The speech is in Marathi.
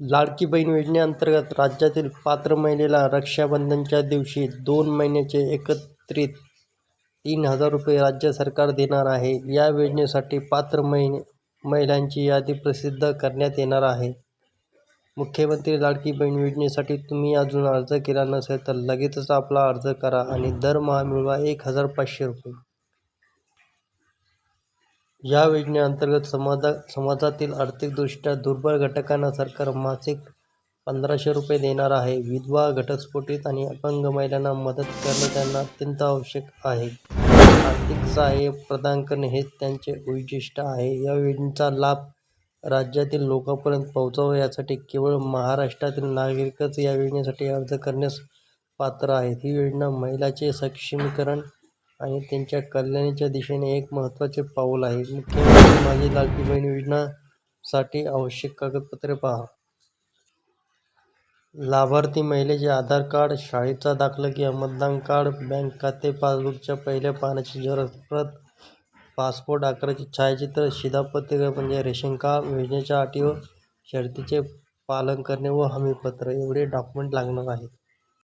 लाडकी बहीण योजनेअंतर्गत राज्यातील पात्र महिलेला रक्षाबंधनच्या दिवशी दोन महिन्याचे एकत्रित तीन हजार रुपये राज्य सरकार देणार आहे. या योजनेसाठी पात्र महिने महिलांची यादी प्रसिद्ध करण्यात येणार आहे. मुख्यमंत्री लाडकी बहीण योजनेसाठी तुम्ही अजून अर्ज केला नसेल तर लगेचच आपला अर्ज करा आणि दरमहा मिळवा एक हजार पाचशे रुपये. या योजनेअंतर्गत समाजा समाजातील आर्थिकदृष्ट्या दुर्बल घटकांना सरकार मासिक पंधराशे रुपये देणार आहे. विधवा घटस्फोटित आणि अपंग महिलांना मदत करणं त्यांना अत्यंत आवश्यक आहे. आर्थिक सहाय्य प्रदान करणे हेच त्यांचे उद्दिष्ट आहे. या योजनेचा लाभ राज्यातील लोकांपर्यंत पोहोचावा यासाठी केवळ महाराष्ट्रातील नागरिकच या योजनेसाठी अर्ज करण्यास पात्र आहेत. ही योजना महिलांचे सक्षमीकरण आणि त्यांच्या कल्याणाच्या दिशेने एक महत्त्वाचे पाऊल आहे. मुख्यमंत्री माझी लाडकी बहीण योजनासाठी आवश्यक कागदपत्रे पहा. लाभार्थी महिलेचे आधार कार्ड शाळेचा दाखला किंवा मतदान कार्ड बँक खाते पासबुकच्या पहिल्या पानाची झेरॉक्स प्रत पासपोर्ट आकाराचे छायाचित्र शिधापत्रिका म्हणजे रेशन कार्ड योजनेच्या अटी व शर्तीचे पालन करणे व हमीपत्र एवढे डॉक्युमेंट लागणार आहेत.